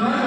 और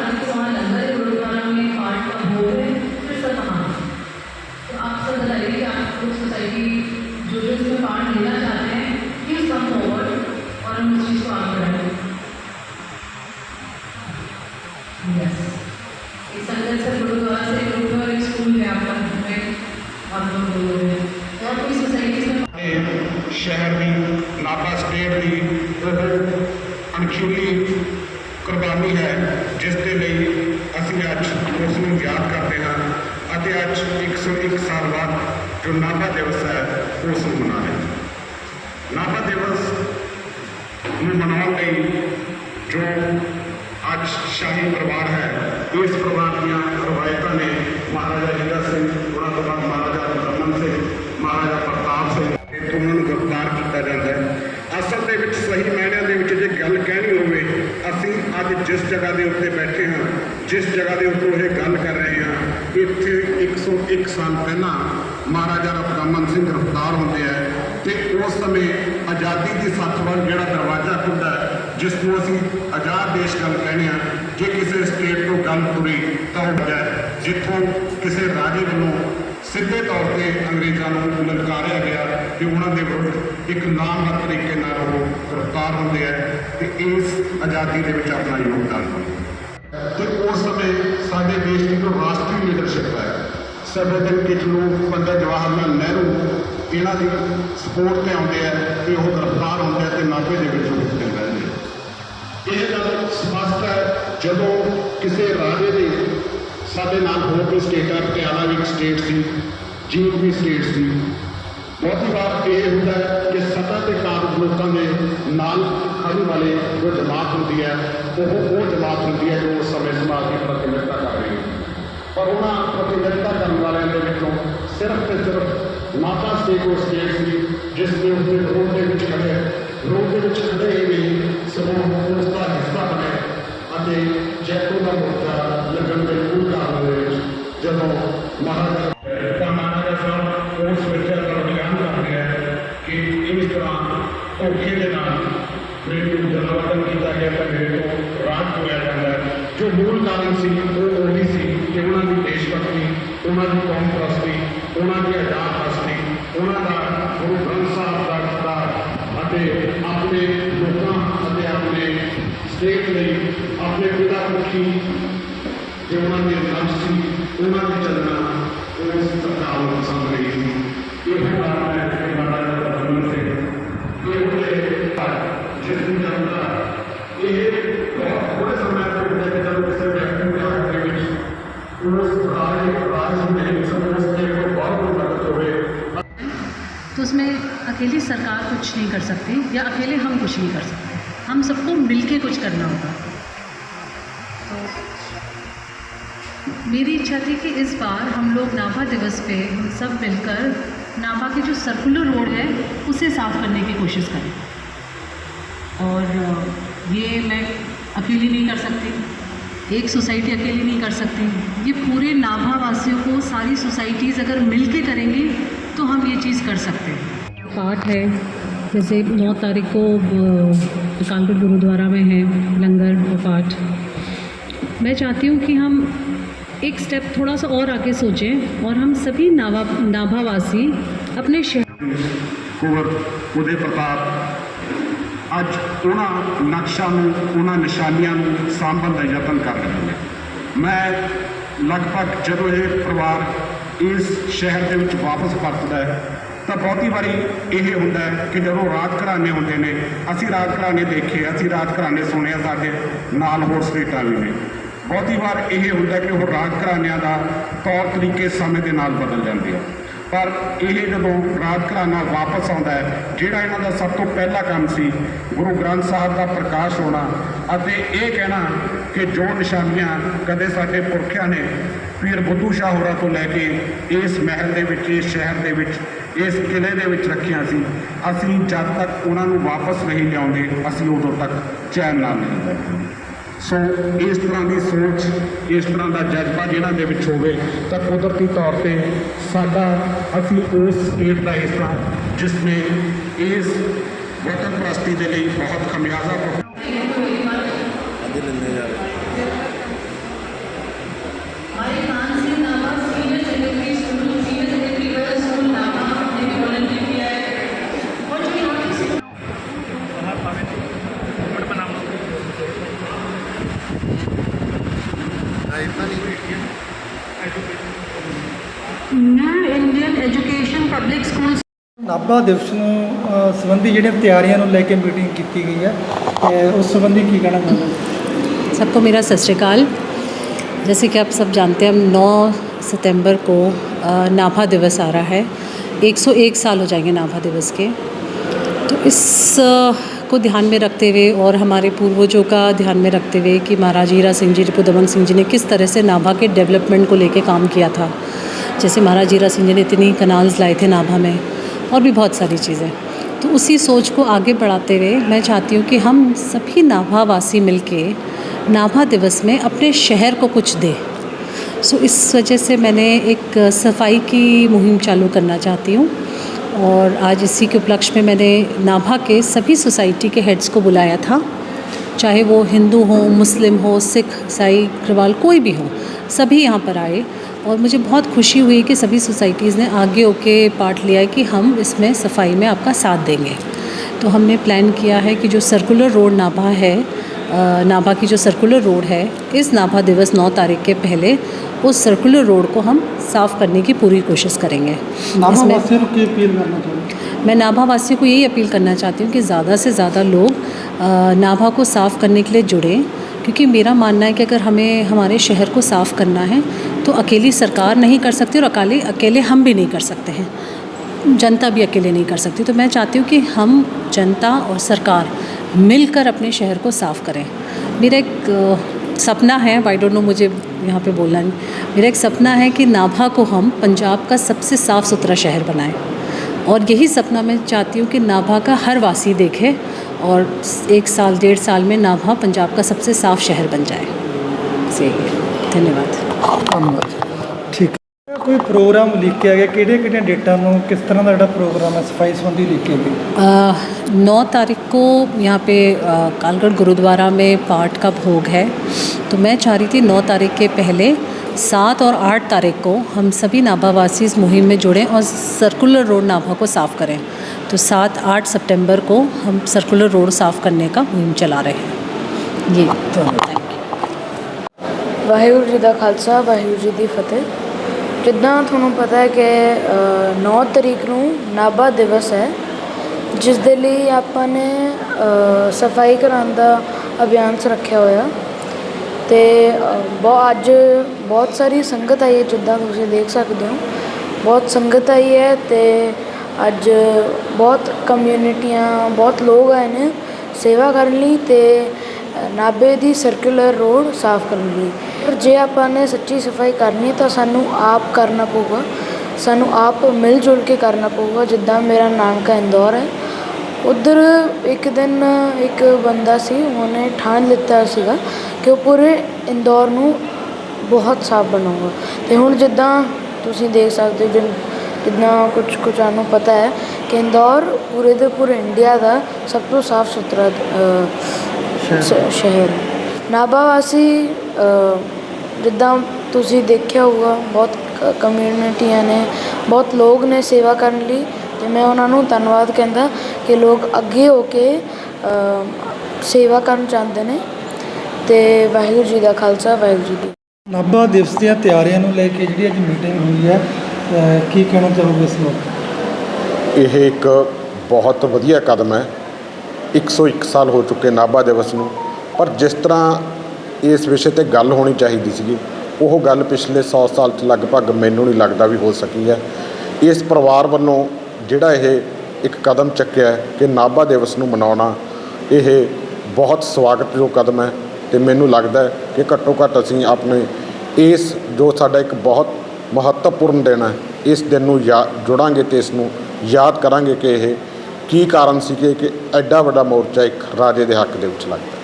ਅਤੇ ਅੱਜ 101 ਸਾਲ ਬਾਅਦ ਜੋ ਨਾਭਾ ਦਿਵਸ ਹੈ ਉਸ ਨੂੰ ਮਨਾ ਰਹੇ ਨਾਭਾ ਦਿਵਸ ਨੂੰ ਮਨਾਉਣ ਲਈ ਜੋ ਅੱਜ ਸ਼ਾਹੀ ਪਰਿਵਾਰ ਹੈ, ਇਸ ਪਰਿਵਾਰ ਦੀਆਂ ਰਵਾਇਤਾਂ ਨੇ ਮਹਾਰਾਜਾ ਹੀਰਾ ਸਿੰਘ, ਉਹਨਾਂ ਤੋਂ ਬਾਅਦ ਮਹਾਰਾਜਾ ਰਮਨ ਸਿੰਘ, ਮਹਾਰਾਜਾ ਪ੍ਰਤਾਪ ਸਿੰਘ, ਇਹ ਤੋਂ ਉਹਨਾਂ ਨੂੰ ਗ੍ਰਿਫਤਾਰ ਕੀਤਾ ਜਾਂਦਾ ਹੈ। ਅਸਲ ਦੇ ਵਿੱਚ ਸਹੀ ਮਾਇਨਿਆਂ ਦੇ ਵਿੱਚ ਜੇ ਗੱਲ ਕਹਿਣੀ ਹੋਵੇ, ਅਸੀਂ ਅੱਜ ਜਿਸ ਜਗ੍ਹਾ ਦੇ ਉੱਤੇ ਬੈਠੇ ਹਾਂ, ਜਿਸ ਜਗ੍ਹਾ ਦੇ ਉੱਤੇ ਇਹ ਗੱਲ ਕਰ ਰਹੇ ਇੱਥੇ 101 ਸਾਲ ਪਹਿਲਾਂ ਮਹਾਰਾਜਾ ਰਮਨ ਸਿੰਘ ਗ੍ਰਿਫਤਾਰ ਹੁੰਦੇ ਆ ਤੇ ਉਸ ਸਮੇਂ ਆਜ਼ਾਦੀ ਦੀ ਸੱਥ ਵੱਲ ਜਿਹੜਾ ਦਰਵਾਜ਼ਾ ਖੁੱਲਦਾ ਜਿਸ ਨੂੰ ਅਸੀਂ ਆਜ਼ਾਦ ਦੇਸ਼ ਗੱਲ ਕਹਿੰਦੇ ਆ ਜੇ ਕਿਸੇ ਸਟੇਟ ਤੋਂ ਗੱਲ ਤੁਰੀ ਤਾਂ ਉਹ ਜਿੱਥੋਂ ਕਿਸੇ ਰਾਜੇ ਵੱਲੋਂ ਸਿੱਧੇ ਤੌਰ ਤੇ ਅੰਗਰੇਜ਼ਾਂ ਨੂੰ ਲਲਕਾਰਿਆ ਗਿਆ ਕਿ ਉਹਨਾਂ ਦੇ ਵਿਰੁੱਧ ਇੱਕ ਨਾਮਰਦ ਤਰੀਕੇ ਨਾਲ ਉਹ ਗ੍ਰਿਫਤਾਰ ਹੁੰਦੇ ਆ ਤੇ ਇਸ ਆਜ਼ਾਦੀ ਦੇ ਵਿੱਚ ਆਪਣਾ ਯੋਗਦਾਨ ਪਾਉਂਦੇ ਆ। ਉਸ ਸਮੇਂ ਸਾਡੇ ਦੇਸ਼ ਦੀ ਜੋ ਰਾਸ਼ਟਰੀ ਲੀਡਰਸ਼ਿਪ ਹੈ ਸਰਦਾਰ ਕਿਚਲੂ ਪੰਡਤ ਜਵਾਹਰ ਲਾਲ ਨਹਿਰੂ, ਇਹਨਾਂ ਦੀ ਸਪੋਰਟ ਤੇ ਆਉਂਦੇ ਆ ਤੇ ਉਹ ਗ੍ਰਿਫਤਾਰ ਹੁੰਦੇ ਆ ਤੇ ਨਾਭੇ ਦੇ ਵਿੱਚ ਰੁਕਦੇ ਰਹਿੰਦੇ ਇਹ ਗੱਲ ਸਪਸ਼ਟ ਹੈ, ਜਦੋਂ ਕਿਸੇ ਰਾਜੇ ਦੇ ਸਾਡੇ ਨਾਲ ਹੋਰ ਕੋਈ ਸਟੇਟਾਂ, ਪਟਿਆਲਾ ਵੀ ਇੱਕ ਸਟੇਟ ਸੀ ਜੀਂਦ ਵੀ ਸਟੇਟ ਸੀ ਬਹੁਤੀ ਵਾਰ ਇਹ ਹੁੰਦਾ ਹੈ ਕਿ ਸੱਤਾ ਤੇ ਕਾਬਜ ਲੋਕਾਂ ਦੇ ਨਾਲ ਖੜਨ ਵਾਲੇ ਜੋ ਜਮਾਤ ਹੁੰਦੀ ਹੈ, ਉਹ ਉਹ ਜਮਾਤ ਹੁੰਦੀ ਹੈ ਜੋ ਉਸ ਸਮੇਂ ਸਮਾਜ ਦੀ ਪ੍ਰਤੀਨਿਧਤਾ ਕਰ ਰਹੀ ਹੈ। ਪਰ ਉਹਨਾਂ ਪ੍ਰਤੀਨਿਧਤਾ ਕਰਨ ਵਾਲਿਆਂ ਦੇ ਵਿੱਚੋਂ ਸਿਰਫ ਤੇ ਸਿਰਫ ਮਾਤਾ ਸਟੇਟ ਉਹ ਸਟੇਟ ਸੀ ਜਿਸ ਦੇ ਉੱਤੇ ਰੋਡ ਦੇ ਵਿੱਚ ਖੜੇ ਰੋਡ ਦੇ ਵਿੱਚ ਖੜੇ ਹੀ ਨਹੀਂ, ਸਗੋਂ ਉਸ ਦਾ ਹਿੱਸਾ ਬਣੇ ਅਤੇ ਜੈਤੋ ਦਾ ਮੋਰਚਾ ਲੱਗਣ ਦੇ ਮੂਲ ਕਾਰਨ ਦੇ ਵਿੱਚ ਜਦੋਂ ਮਹਾਰਾਜਾ ਧੋਖੇ ਦੇ ਨਾਲ ਮੇਰੇ ਨੂੰ ਜਲਾਵਤਨ ਕੀਤਾ ਗਿਆ ਤਾਂ ਮੇਰੇ ਤੋਂ ਰਾਜ ਹੋਇਆ ਜਾਂਦਾ ਹੈ ਜੋ ਮੂਲ ਕਾਰਨ ਸੀ ਉਹ ਉਹੀ ਸੀ ਕਿ ਉਹਨਾਂ ਦੀ ਦੇਸ਼ ਭਗਤੀ ਉਹਨਾਂ ਦੀ ਕੌਮ ਪ੍ਰਸਤੀ ਉਹਨਾਂ ਦੀ ਆਜ਼ਾਦ ਪ੍ਰਸਤੀ ਉਹਨਾਂ ਦਾ ਗੁਰੂ ਗ੍ਰੰਥ ਸਾਹਿਬ ਦਾ ਕਿਤਾਬ ਅਤੇ ਆਪਣੇ ਲੋਕਾਂ ਅਤੇ ਆਪਣੇ ਸਟੇਟ ਲਈ ਆਪਣੇ ਪਿਤਾ ਮੁਖੀ ਜੋ ਉਹਨਾਂ ਦੇ ਲੰਚ ਸੀ ਉਹਨਾਂ ਦੇ ਚੱਲਣਾ ਉਸ उसमें अकेली सरकार कुछ नहीं कर सकती, या अकेले हम कुछ नहीं कर सकते। हम सबको मिलके कुछ करना होगा। तो मेरी इच्छा थी कि इस बार हम लोग नाभा दिवस पे हम सब मिलकर नाभा की जो सर्कुलर रोड है, उसे साफ़ करने की कोशिश करें। और ये मैं अकेली नहीं कर सकती, एक सोसाइटी अकेली नहीं कर सकती। ये पूरे नाभा वासियों को सारी सोसाइटीज़ अगर मिल के करेंगी तो हम ये चीज़ कर सकते हैं पाठ है जैसे नौ तारीख को अ, कानपुर गुरुद्वारा में है लंगर और पाठ मैं चाहती हूँ कि हम एक स्टेप थोड़ा सा और आगे सोचें और हम सभी नाभा नाभावासी अपने शहर ਕੁਵਰ ਉਹਦੇ ਪ੍ਰਤਾਪ ਅੱਜ ਉਹਨਾਂ ਨਕਸ਼ਾਂ ਨੂੰ ਉਹਨਾਂ ਨਿਸ਼ਾਨੀਆਂ ਨੂੰ ਸਾਂਭਣ ਦਾ ਯਤਨ ਕਰ ਰਹੇ ਨੇ ਮੈਂ ਲਗਭਗ ਜਦੋਂ ਇਹ ਪਰਿਵਾਰ ਇਸ ਸ਼ਹਿਰ ਦੇ ਵਿੱਚ ਵਾਪਸ ਪਰਤਦਾ ਹੈ, ਤਾਂ ਬਹੁਤੀ ਵਾਰੀ ਇਹ ਹੁੰਦਾ ਕਿ ਜਦੋਂ ਰਾਤ ਘਰਾਣੇ ਹੁੰਦੇ ਨੇ, ਅਸੀਂ ਰਾਤ ਘਰਾਣੇ ਦੇਖੇ, ਅਸੀਂ ਰਾਤ ਘਰਾਣੇ ਸੁਣਿਆ ਸਾਡੇ ਨਾਲ ਹੋਰ ਸਟੇਟਾਂ ਵੀ ਨੇ। ਬਹੁਤੀ ਵਾਰ ਇਹ ਹੁੰਦਾ ਕਿ ਉਹ ਰਾਤ ਘਰਾਣਿਆਂ ਦਾ ਤੌਰ ਤਰੀਕੇ, ਸਮੇਂ ਦੇ ਨਾਲ ਬਦਲ ਜਾਂਦੇ ਆ। ਪਰ ਇਹ ਜਦੋਂ ਰਾਤ ਘਰਾਣਾ ਵਾਪਸ ਆਉਂਦਾ ਹੈ, ਜਿਹੜਾ ਇਹਨਾਂ ਦਾ ਸਭ ਤੋਂ ਪਹਿਲਾ ਕੰਮ ਸੀ, ਗੁਰੂ ਗ੍ਰੰਥ ਸਾਹਿਬ ਦਾ ਪ੍ਰਕਾਸ਼ ਹੋਣਾ, ਅਤੇ ਇਹ ਕਹਿਣਾ ਕਿ ਜੋ ਨਿਸ਼ਾਨੀਆਂ ਕਦੇ ਸਾਡੇ ਪੁਰਖਿਆਂ ਨੇ ਪੀਰ ਬੁੱਧੂ ਸ਼ਾਹ ਹੋਰਾਂ ਤੋਂ ਲੈ ਕੇ ਇਸ ਮਹਿਲ ਦੇ ਵਿੱਚ, ਇਸ ਸ਼ਹਿਰ ਦੇ ਵਿੱਚ, ਇਸ ਕਿਲੇ ਦੇ ਵਿੱਚ ਰੱਖੀਆਂ ਸੀ। ਅਸੀਂ ਜਦ ਤੱਕ ਉਹਨਾਂ ਨੂੰ ਵਾਪਸ ਨਹੀਂ ਲਿਆਉਂਦੇ, ਅਸੀਂ ਉਦੋਂ ਤੱਕ ਚੈਨ ਨਾਲ ਨਹੀਂ ਬੈਠਾਂਗੇ ਸੋ ਇਸ ਤਰ੍ਹਾਂ ਦੀ ਸੋਚ, ਇਸ ਤਰ੍ਹਾਂ ਦਾ ਜਜ਼ਬਾ ਜਿਹਨਾਂ ਦੇ ਵਿੱਚ ਹੋਵੇ, ਤਾਂ ਕੁਦਰਤੀ ਤੌਰ ਤੇ ਸਾਡਾ, ਅਸੀਂ ਉਸ ਸਟੇਟ ਦਾ ਹਿੱਸਾ ਜਿਸ ਨੇ ਇਸ ਵਤਨ ਪ੍ਰਸਤੀ ਦੇ ਲਈ ਬਹੁਤ ਖਮਿਆਜ਼ਾ ਭੁਗਤਿਆ ਅਜੇ ਲੈਂਦੇ ਜਾ ਰਹੇ ਪਬਲਿਕ ਸਕੂਲਸ ਨਾਭਾ ਦਿਵਸ ਨੂੰ ਅ, ਸੰਬੰਧੀ ਜਿਹੜੀਆਂ ਤਿਆਰੀਆਂ ਨੂੰ ਲੈ ਕੇ ਮੀਟਿੰਗ ਕੀਤੀ ਗਈ ਹੈ ਤੇ ਉਸ ਸੰਬੰਧੀ ਕੀ ਕਹਿਣਾ ਚਾਹੁੰਦੇ ਹੋ सबको मेरा सत श्रीकाल जैसे कि आप सब जानते हैं हम 9 सितंबर को अ, नाभा दिवस आ रहा है 101 साल हो जाएंगे नाभा दिवस के तो इस अ, को ध्यान में रखते हुए और हमारे पूर्वजों का ध्यान में रखते हुए कि महाराज हीरा सिंह जी रिपुदमन सिंह जी ने किस तरह से नाभा के डेवलपमेंट को लेके काम किया था जैसे महाराज हीरा सिंह जी ने इतनी कनाल्स लाए थे नाभा में और भी बहुत सारी चीज़ें। तो उसी सोच को आगे बढ़ाते हुए मैं चाहती हूँ कि हम सभी नाभावासी मिल के नाभा दिवस में अपने शहर को कुछ दें। सो so, इस वजह से मैंने एक सफ़ाई की मुहिम चालू करना चाहती हूँ और आज इसी के उपलक्ष्य में मैंने नाभा के सभी सोसाइटी के हेड्स को बुलाया था। चाहे वो हिंदू हो मुस्लिम हो सिख ईसाई अग्रवाल कोई भी हो सभी यहाँ पर आए। और मुझे बहुत खुशी हुई कि सभी सोसाइटीज़ ने आगे होके पार्ट लिया है कि हम इसमें सफ़ाई में आपका साथ देंगे। तो हमने प्लान किया है कि जो सर्कुलर रोड नाभा है नाभा की जो सर्कुलर रोड है इस नाभा दिवस 9 तारीख के पहले उस सर्कुलर रोड को हम साफ़ करने की पूरी कोशिश करेंगे। मैं नाभा वासियों को यही अपील करना चाहती हूँ कि ज़्यादा से ज़्यादा लोग नाभा को साफ़ करने के लिए जुड़ें क्योंकि मेरा मानना है कि अगर हमें, हमारे शहर को साफ़ करना है तो अकेली सरकार नहीं कर सकती और अकेले अकेले हम भी नहीं कर सकते हैं। जनता भी अकेले नहीं कर सकती। तो मैं चाहती हूँ कि हम, जनता और सरकार मिलकर अपने शहर को साफ़ करें। मेरा एक सपना है आई डोंट नो मुझे यहाँ पे बोलना नहीं। मेरा एक सपना है कि नाभा को हम पंजाब का सबसे साफ़ सुथरा शहर बनाएँ। और यही सपना मैं चाहती हूँ कि नाभा का हर वासी देखे और एक साल डेढ़ साल में नाभा पंजाब का सबसे साफ़ शहर बन जाए बस यही है धन्यवाद ਧੰਨਵਾਦ ਠੀਕ ਹੈ ਕੋਈ ਪ੍ਰੋਗਰਾਮ ਲਿਖਿਆ ਗਿਆ ਕਿਹੜੀਆਂ ਕਿਹੜੀਆਂ ਡੇਟਾਂ ਨੂੰ ਕਿਸ ਤਰ੍ਹਾਂ ਦਾ ਜਿਹੜਾ ਪ੍ਰੋਗਰਾਮ ਹੈ ਸਫਾਈ ਸੰਬੰਧੀ ਲਿਖਿਆ ਗਿਆ नौ तारीख को यहाँ पे अ, कालगढ़ गुरुद्वारा में पाठ का भोग है तो मैं चाह रही थी नौ तारीख के पहले सात और आठ तारीख को हम सभी नाभावासी इस मुहिम में जुड़ें और सर्कुलर रोड नाभा को साफ़ करें तो सात आठ सितंबर को हम सर्कुलर रोड साफ़ करने का मुहिम चला रहे हैं ये ਧੰਨਵਾਦ ਵਾਹਿਗੁਰੂ ਜੀ ਦਾ ਖਾਲਸਾ ਵਾਹਿਗੁਰੂ ਜੀ ਦੀ ਫਤਿਹ ਜਿੱਦਾਂ ਤੁਹਾਨੂੰ ਪਤਾ ਹੈ ਕਿ ਅ, 9 ਤਰੀਕ ਨੂੰ ਨਾਭਾ ਦਿਵਸ ਹੈ ਜਿਸ ਦੇ ਲਈ ਆਪਾਂ ਨੇ ਅ, ਸਫਾਈ ਕਰਾਉਣ ਦਾ ਅਭਿਆਨ ਸ ਰੱਖਿਆ ਹੋਇਆ ਅਤੇ ਬਹੁ, ਅੱਜ ਬਹੁਤ ਸਾਰੀ ਸੰਗਤ ਆਈ ਹੈ, ਜਿੱਦਾਂ ਤੁਸੀਂ ਦੇਖ ਸਕਦੇ ਹੋ। ਬਹੁਤ ਸੰਗਤ ਆਈ ਹੈ ਅਤੇ ਅੱਜ ਬਹੁਤ ਕਮਿਊਨਿਟੀਆਂ ਬਹੁਤ ਲੋਕ ਆਏ ਨੇ ਸੇਵਾ ਕਰਨ ਲਈ ਅਤੇ ਨਾਭੇ ਦੀ ਸਰਕੂਲਰ ਰੋਡ ਸਾਫ਼ ਕਰਨ ਲਈ। ਪਰ ਜੇ ਆਪਾਂ ਨੇ ਸੱਚੀ ਸਫ਼ਾਈ ਕਰਨੀ ਤਾਂ ਸਾਨੂੰ ਆਪ ਕਰਨਾ ਪਊਗਾ। ਸਾਨੂੰ ਆਪ ਮਿਲ ਜੁਲ ਕੇ ਕਰਨਾ ਪਊਗਾ, ਜਿੱਦਾਂ ਮੇਰਾ ਨਾਨਕਾ ਇੰਦੌਰ ਹੈ। ਉਧਰ ਇੱਕ ਦਿਨ ਇੱਕ ਬੰਦਾ ਸੀ, ਉਹਨੇ ਠਾਣ ਲਿੱਤਾ ਸੀਗਾ। ਕਿ ਉਹ ਪੂਰੇ ਇੰਦੌਰ ਨੂੰ ਬਹੁਤ ਸਾਫ਼ ਬਣਾਊਗਾ। ਤੇ ਹੁਣ ਜਿੱਦਾਂ ਤੁਸੀਂ ਦੇਖ ਸਕਦੇ ਹੋ ਜਿਨ ਜਿੱਦਾਂ ਕੁਝ ਕੁਝ ਨੂੰ ਪਤਾ ਹੈ ਕਿ ਇੰਦੌਰ ਪੂਰੇ ਦੇ ਪੂਰੇ ਇੰਡੀਆ ਦਾ ਸਭ ਤੋਂ ਸਾਫ਼ ਸੁਥਰਾ ਸ਼ਹਿਰ। ਨਾਭਾ ਵਾਸੀ ਜਿੱਦਾਂ ਤੁਸੀਂ ਦੇਖਿਆ ਹੋਊਗਾ ਬਹੁਤ ਕਮਿਊਨਿਟੀਆਂ ਨੇ ਬਹੁਤ ਲੋਕ ਨੇ ਸੇਵਾ ਕਰਨ ਲਈ ਤੇ ਮੈਂ ਉਹਨਾਂ ਨੂੰ ਧੰਨਵਾਦ ਕਹਿੰਦਾ ਕਿ ਲੋਕ ਅੱਗੇ ਹੋ ਕੇ ਸੇਵਾ ਕਰਨ ਚਾਹੁੰਦੇ ਨੇ। ਤੇ ਵਾਹਿਗੁਰੂ ਜੀ ਦਾ ਖਾਲਸਾ ਵਾਹਿਗੁਰੂ ਜੀ ਦੀ ਨਾਭਾ ਦਿਵਸ ਦੀਆਂ ਤਿਆਰੀਆਂ ਨੂੰ ਲੈ ਕੇ ਜਿਹੜੀ ਅੱਜ ਮੀਟਿੰਗ ਹੋਈ ਹੈ ਕੀ ਕਹਿਣਾ ਚਾਹੋਗੇ ਇਸ ਮੌਕੇ ਇਹ ਇੱਕ ਬਹੁਤ ਵਧੀਆ ਕਦਮ ਹੈ। 101 ਸਾਲ ਹੋ ਚੁੱਕੇ ਨਾਭਾ ਦਿਵਸ ਨੂੰ ਪਰ ਜਿਸ ਤਰ੍ਹਾਂ ਇਸ ਵਿਸ਼ੇ ਤੇ ਗੱਲ ਹੋਣੀ ਚਾਹੀਦੀ ਸੀਗੀ ਉਹ ਗੱਲ ਪਿਛਲੇ 100 ਸਾਲ 'ਚ ਲਗਭਗ ਮੈਨੂੰ ਨਹੀਂ ਲੱਗਦਾ ਵੀ ਹੋ ਸਕੀ ਹੈ। ਇਸ ਪਰਿਵਾਰ ਵੱਲੋਂ ਜਿਹੜਾ ਇਹ ਇੱਕ ਕਦਮ ਚੱਕਿਆ ਹੈ ਕਿ ਨਾਭਾ ਦਿਵਸ ਨੂੰ ਮਨਾਉਣਾ ਇਹ ਬਹੁਤ ਸਵਾਗਤਯੋਗ ਕਦਮ ਹੈ। ਤੇ ਮੈਨੂੰ ਲੱਗਦਾ ਹੈ ਕਿ ਘੱਟੋ ਘੱਟ ਅਸੀਂ ਆਪਣੇ ਇਸ ਜੋ ਸਾਡਾ ਇੱਕ ਬਹੁਤ ਮਹੱਤਵਪੂਰਨ ਦਿਨ ਹੈ ਇਸ ਦਿਨ ਨੂੰ ਜੁੜਾਂਗੇ ਤੇ ਇਸ ਨੂੰ ਯਾਦ ਕਰਾਂਗੇ ਕਿ ਇਹ ਕੀ ਕਾਰਨ ਸੀ ਕਿ ਕਿ ਐਡਾ ਵੱਡਾ ਮੋਰਚਾ ਇੱਕ ਰਾਜੇ ਦੇ ਹੱਕ ਦੇ ਵਿੱਚ ਲੱਗਦਾ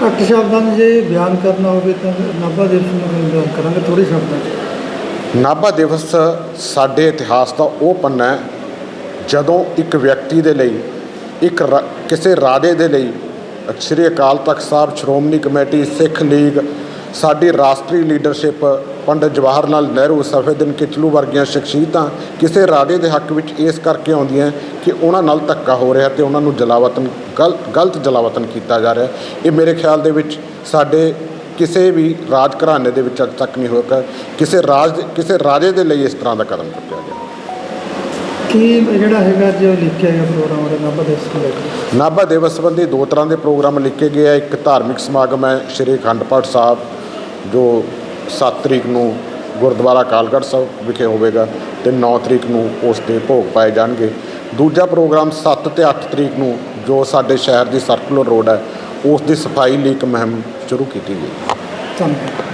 ਘੱਟ ਸ਼ਬਦਾਂ ਜੇ ਬਿਆਨ ਕਰਨਾ ਹੋਵੇ ਤਾਂ ਨਾਭਾ ਦਿਵਸ ਨੂੰ ਬਿਆਨ ਕਰਾਂਗੇ ਥੋੜੇ ਸ਼ਬਦਾਂ 'ਚ ਨਾਭਾ ਦਿਵਸ ਸਾਡੇ ਇਤਿਹਾਸ ਦਾ ਉਹ ਪੰਨਾ ਹੈ ਜਦੋਂ ਇੱਕ ਵਿਅਕਤੀ ਦੇ ਲਈ ਇੱਕ ਕਿਸੇ ਰਾਜੇ ਦੇ ਲਈ ਸ੍ਰੀ ਅਕਾਲ ਤਖਤ ਸਾਹਿਬ ਸ਼੍ਰੋਮਣੀ ਕਮੇਟੀ ਸਿੱਖ ਲੀਗ ਸਾਡੀ ਰਾਸ਼ਟਰੀ ਲੀਡਰਸ਼ਿਪ ਪੰਡਿਤ ਜਵਾਹਰ ਲਾਲ ਨਹਿਰੂ ਸਫੇਦਨ ਕਿਚਲੂ ਵਰਗੀਆਂ ਸ਼ਖਸੀਅਤਾਂ ਕਿਸੇ ਰਾਜੇ ਦੇ ਹੱਕ ਵਿੱਚ ਇਸ ਕਰਕੇ ਆਉਂਦੀਆਂ ਕਿ ਉਹਨਾਂ ਨਾਲ ਧੱਕਾ ਹੋ ਰਿਹਾ ਤੇ ਉਹਨਾਂ ਨੂੰ ਜਲਾਵਤਨ ਗਲ ਗਲਤ ਜਲਾਵਤਨ ਕੀਤਾ ਜਾ ਰਿਹਾ। ਇਹ ਮੇਰੇ ਖਿਆਲ ਦੇ ਵਿੱਚ ਸਾਡੇ ਕਿਸੇ ਵੀ ਰਾਜ ਘਰਾਣੇ ਦੇ ਵਿੱਚ ਅੱਜ ਤੱਕ ਨਹੀਂ ਹੋਇਆ। ਕਿਸੇ ਰਾਜ, ਕਿਸੇ ਰਾਜੇ ਦੇ ਲਈ ਇਸ ਤਰ੍ਹਾਂ ਦਾ ਕਦਮ ਚੁੱਕਿਆ ਗਿਆ। ਕੀ ਜਿਹੜਾ ਹੈਗਾ ਜੋ ਲਿਖਿਆ ਗਿਆ ਪ੍ਰੋਗਰਾਮ ਉਹਦਾ ਨਾਭਾ ਦਿਵਸ ਨੂੰ ਲੈ ਕੇ ਨਾਭਾ ਦਿਵਸ ਸੰਬੰਧੀ ਦੋ ਤਰ੍ਹਾਂ ਦੇ ਪ੍ਰੋਗਰਾਮ ਲਿਖੇ ਗਏ ਆ। ਇੱਕ ਧਾਰਮਿਕ ਸਮਾਗਮ ਹੈ ਸ਼੍ਰੀ ਅਖੰਡ ਪਾਠ ਸਾਹਿਬ ਜੋ 7 ਤਰੀਕ ਨੂੰ ਗੁਰਦੁਆਰਾ ਕਾਲਗੜ੍ਹ ਸਾਹਿਬ ਵਿਖੇ ਹੋਵੇਗਾ ਤੇ 9 ਤਰੀਕ ਨੂੰ ਉਸ ਦੇ ਭੋਗ ਪਾਏ ਜਾਣਗੇ। ਦੂਜਾ ਪ੍ਰੋਗਰਾਮ 7 ਤੇ 8 ਤਰੀਕ ਨੂੰ ਜੋ ਸਾਡੇ ਸ਼ਹਿਰ ਦੀ ਸਰਕੂਲਰ ਰੋਡ ਹੈ ਉਸ ਦੀ ਸਫ਼ਾਈ ਲਈ ਇੱਕ ਮੁਹਿੰਮ ਸ਼ੁਰੂ ਕੀਤੀ ਗਈ। ਧੰਨਵਾਦ।